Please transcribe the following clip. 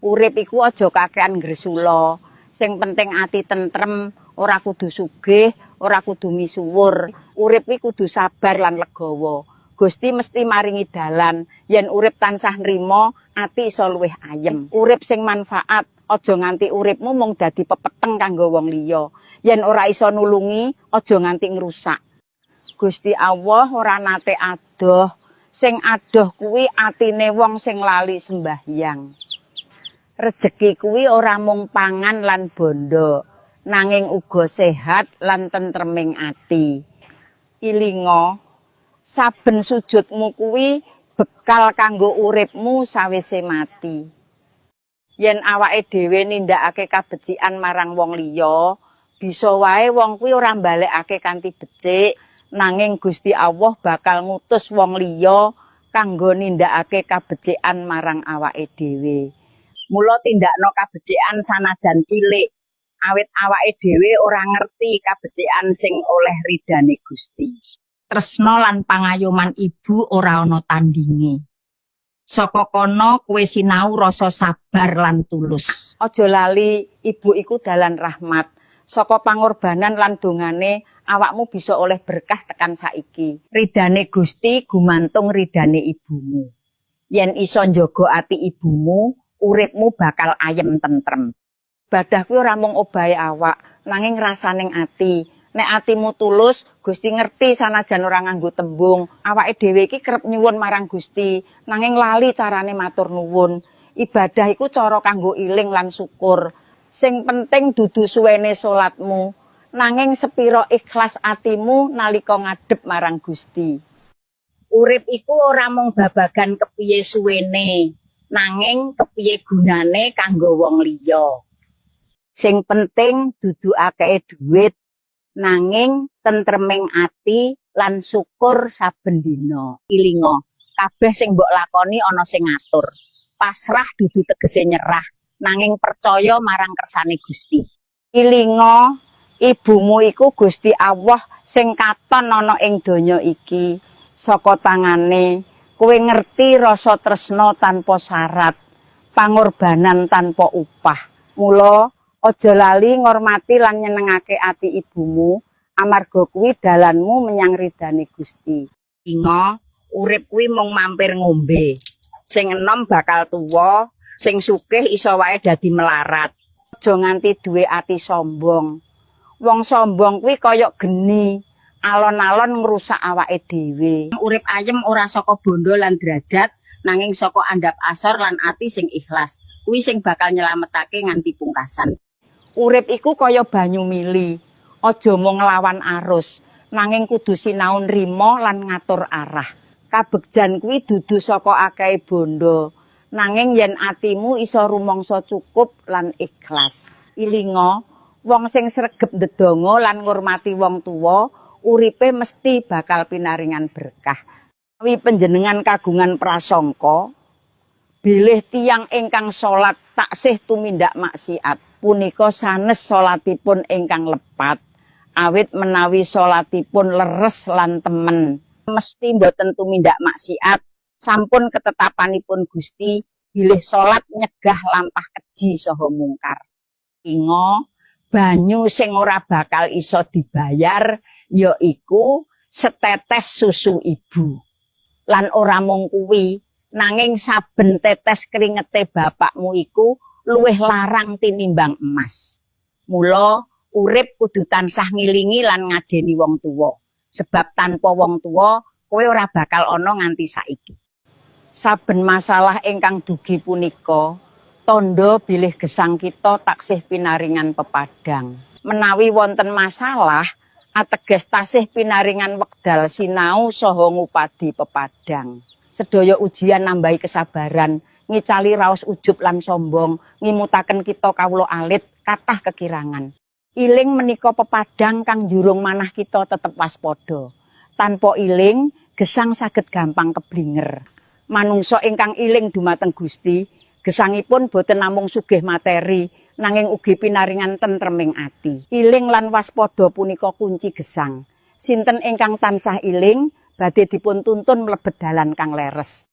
Urip iku aja kakean gresula. Sing penting ati tentrem, ora kudu sugih, ora kudu misuwur. Urip iki kudu sabar lan legawa. Gusti mesti maringi dalan. Yen urip tansah nrimo, ati iso luwih ayem. Urip sing manfaat, aja nganti uripmu mung dadi pepeteng kanggo wong liya. Yen ora iso nulungi, aja nganti ngrusak. Gusti Allah ora nate adoh. Sing adoh kuwi atine wong sing lali sembahyang. Rejeki kuwi ora mung pangan lan bondo, nanging uga sehat lan tentreming ati. Ilinga, saben sujudmu kuwi bekal kanggo uripmu sawise mati. Yen awake dhewe nindakake kabecikan marang wong liya, bisa wae wong kuwi ora mbalekake kanthi becik, nanging Gusti Allah bakal ngutus wong liya kanggo nindakake kabecikan marang awake dhewe. Mula tindakno kabecikan sanajan cilik, awit awake dhewe ora ngerti kabecikan sing oleh ridane Gusti. Tresna lan pangayoman ibu ora ana tandinge. Saka kono kowe sinau rasa sabar lan tulus. Aja lali, ibu iku dalan rahmat. Saka pangorbanan lan dongane awakmu bisa oleh berkah tekan saiki. Ridane Gusti gumantung ridane ibumu. Yen iso njaga ati ibumu, uripmu bakal ayem tentrem. Badah kuwi ora mung obahe awak, nanging rasaning ati. Nek atimu tulus, Gusti ngerti sanajan ora nganggo tembung. Awake dhewe iki kerep nyuwun marang Gusti, nanging lali carane matur nuwun. Ibadah iku cara kanggo iling lan syukur. Sing penting dudu suwene salatmu, nanging sepiro ikhlas atimu nalika ngadep marang Gusti. Urip iku ora mung babagan kepiye suwene, nanging kepiye gunane kanggo wong liya. Sing penting dudu akeh dhuwit, nanging tentreming ati lan syukur saben dina. Ilinga, kabeh sing mbok lakoni ana sing ngatur. Pasrah dudu tegese nyerah, nanging percaya marang kersane Gusti. Ilinga, ibumu iku Gusti Allah sing katon ana ing donya iki. Saka tangane kowe ngerti rasa tresna tanpa syarat, pangorbanan tanpa upah. Mula aja lali ngormati lan nyenengake ati ibumu, amarga kuwi dalanmu menyang ridane Gusti. Inga, urip kuwi mung mampir ngombe. Sing enom bakal tuwa, sing sugih iso wae dadi melarat. Aja nganti duwe ati sombong. Wong sombong kuwi kaya geni, alon-alon ngrusak awake dhewe. Urip ayem ora saka bondo lan derajat, nanging saka andap asor lan ati sing ikhlas. Kuwi sing bakal nyelametake nganti pungkasan. Urip iku kaya banyu mili, aja mung nglawan arus, nanging kudu sinau nrimo lan ngatur arah. Kabegjan kuwi dudu saka akeh bondo, nanging yen atimu iso rumangsa cukup lan ikhlas. Ilinga, wong sing sregep ndedonga lan ngurmati wong tuwa, uripe mesti bakal pinaringan berkah. Wi panjenengan kagungan prasangka, bilih tiang ingkang salat taksih tumindak maksiat. Punika sanes salatipun ingkang lepat awit menawi salatipun leres lan temen. Mesti mboten tumindak maksiat sampun ketetapanipun Gusti bilih salat nyegah lampah keji saha mungkar. Inga banyu sing ora bakal iso dibayar yaiku setetes susu ibu lan ora mung kuwi nanging saben tetes kringete bapakmu iku luwih larang tinimbang emas. Mula urip kudu tansah ngilingi lan ngajeni wong tuwa. Sebab tanpa wong tuwa kowe ora bakal ana nganti saiki. Saben masalah ingkang dugi punika tondo bilih gesang kita taksih pinaringan pepadang. Menawi wonten masalah ateges tasih pinaringan wekdal sinau saha ngupadi pepadang. sedaya ujian nambahi kesabaran, ngicali raos ujub lan sombong, ngimutaken kita kawula alit kathah kekirangan. Iling menika pepadang kang jurung manah kita tetep waspada. Tanpa iling, gesang saged gampang keblinger. Manungsa ingkang iling dumateng Gusti, gesangipun boten namung sugih materi, nanging ugi pinaringan tentreming ati. Iling lan waspada punika kunci gesang. Sinten ingkang tansah iling, badhe dipun tuntun mlebet dalan kang leres.